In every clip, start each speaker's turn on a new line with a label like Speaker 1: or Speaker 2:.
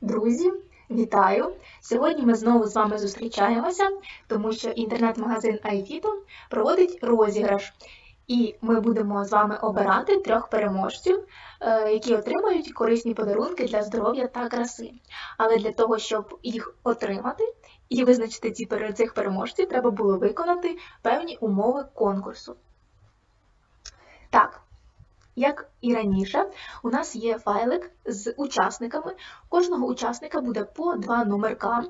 Speaker 1: Друзі, вітаю! Сьогодні ми знову з вами зустрічаємося, тому що інтернет-магазин iFito проводить розіграш. І ми будемо з вами обирати трьох переможців, е, які отримають корисні подарунки для здоров'я та краси. Але для того, щоб їх отримати і визначити ці цих переможців, треба було виконати певні умови конкурсу. Так, як і раніше, у нас є файлик з учасниками. У кожного учасника буде по два номерка,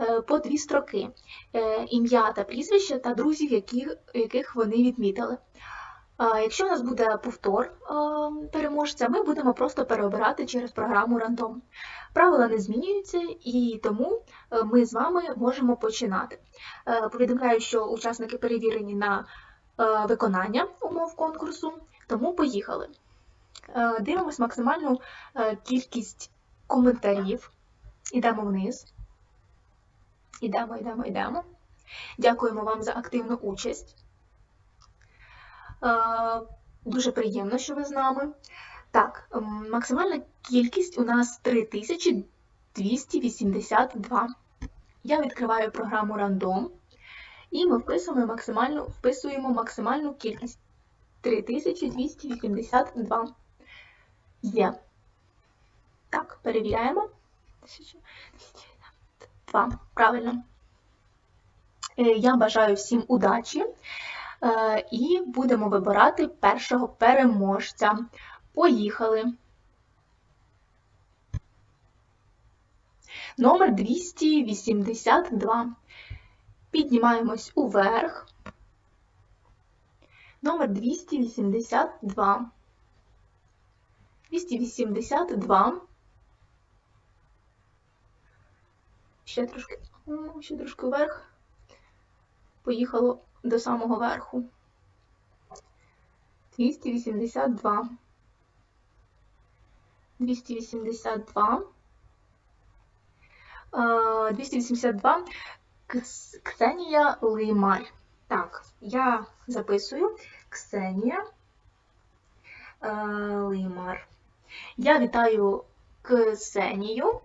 Speaker 1: е, по дві строки, е, ім'я та прізвище та друзів, яких, яких вони відмітили. Якщо у нас буде повтор е, переможця, ми будемо просто переобирати через програму Random. Правила не змінюються, і тому ми з вами можемо починати. Повідомляю, що учасники перевірені на виконання умов конкурсу, тому поїхали. Е, Дивимось максимальну е, кількість коментарів. Ідемо вниз. Ідемо, йдемо, йдемо. Дякуємо вам за активну участь. Е, Дуже приємно, що ви з нами. Так, максимальна кількість у нас 3282. Я відкриваю програму Random і ми вписуємо максимальну, вписуємо максимальну кількість 3282. Є. Так, перевіряємо. 2. Правильно. Е, Я бажаю всім удачі. Е, І будемо вибирати першого переможця. Поїхали. Номер 282. Піднімаємось уверх. Номер 282. 282. Ще трошки, ще трошки вверх. Поїхало до самого верху. 282. 282. Е, 282. Кс- Ксенія Лимар. Так, я записую Ксенія е, Лимар. Я вітаю Ксенію. Е,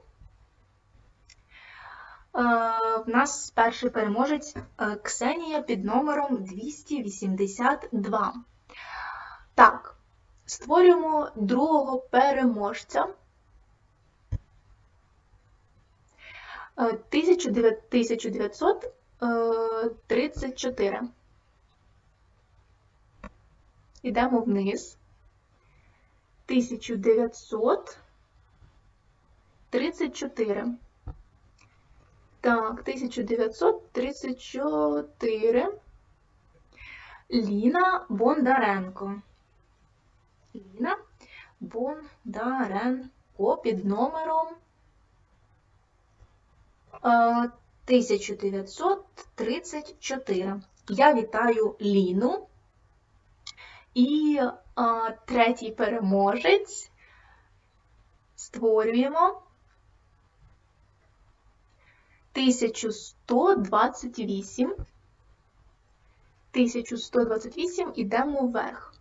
Speaker 1: В нас перший переможець е, Ксенія під номером 282. Так, створюємо другого переможця. Е, 1900 1934. Ідемо вниз. 1934. Так, 1934. Ліна Бондаренко. Ліна Бондаренко під номером е, 1934. Я вітаю Ліну. І а, третій переможець створюємо 1128. 1128 ідемо вверх.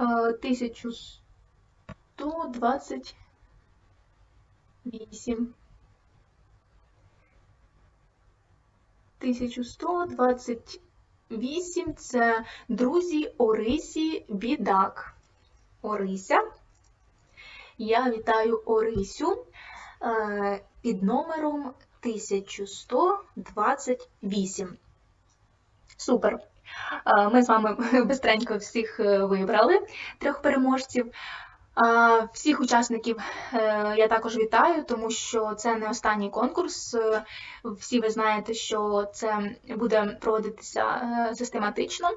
Speaker 1: Е, 1128. 1128 це друзі Орисі Бідак. Орися. Я вітаю Орисю е, під номером 1128. Супер! Е, Ми з вами бистренько всіх е, вибрали, трьох переможців. Всіх учасників е, я також вітаю, тому що це не останній конкурс. Е, Всі ви знаєте, що це буде проводитися е, систематично,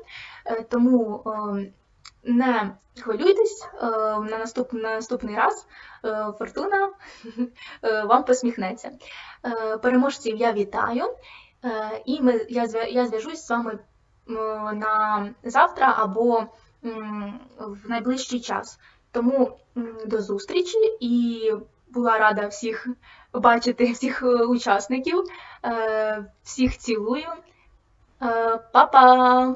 Speaker 1: тому не хвилюйтесь, на наступний, на наступний раз фортуна вам посміхнеться. Переможців я вітаю, і ми, я зв'яжусь з вами на завтра або в найближчий час. Тому до зустрічі і була рада всіх бачити, всіх е, учасників. Е, Всіх цілую. Е, Па-па!